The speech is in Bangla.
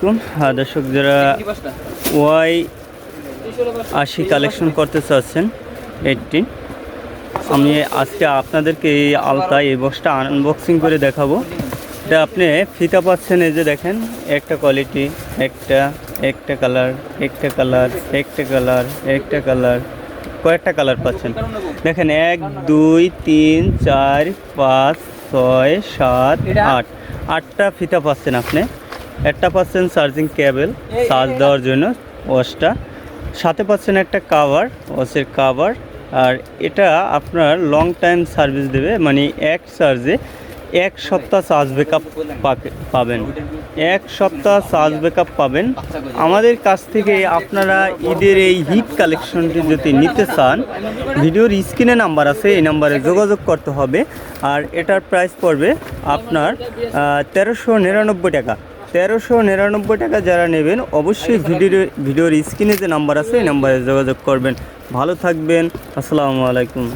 আলাইকুম হ্যাঁ দর্শক যারা ওয়াই আশি কালেকশন করতে চাচ্ছেন এইটটি আমি আজকে আপনাদেরকে এই আলতা এই বক্সটা আনবক্সিং করে দেখাবো। এটা আপনি ফিতা পাচ্ছেন এই যে দেখেন একটা কোয়ালিটি একটা একটা কালার একটা কালার একটা কালার একটা কালার কয়েকটা কালার পাচ্ছেন। দেখেন এক দুই তিন চার পাঁচ ছয় সাত আট আটটা ফিতা পাচ্ছেন আপনি। একটা পাচ্ছেন চার্জিং কেবল চার্জ দেওয়ার জন্য ওয়াশটা সাথে পাচ্ছেন একটা কাভার ওয়াশের কাভার আর এটা আপনার লং টাইম সার্ভিস দেবে মানে এক চার্জে এক সপ্তাহ চার্জ ব্যাকআপ পাবেন। এক সপ্তাহ চার্জ ব্যাকআপ পাবেন। আমাদের কাছ থেকে আপনারা ঈদের এই হিট কালেকশনটি যদি নিতে চান ভিডিওর স্ক্রিনে নাম্বার আছে এই নাম্বারে যোগাযোগ করতে হবে। আর এটার প্রাইস পড়বে আপনার তেরোশো নিরানব্বই টাকা। তেরোশো নিরানব্বই টাকা যারা নেবেন, অবশ্যই ভিডিওর ভিডিওর স্ক্রিনে যে নাম্বার আছে, এই নাম্বারে যোগাযোগ করবেন। ভালো থাকবেন, আসসালামু আলাইকুম।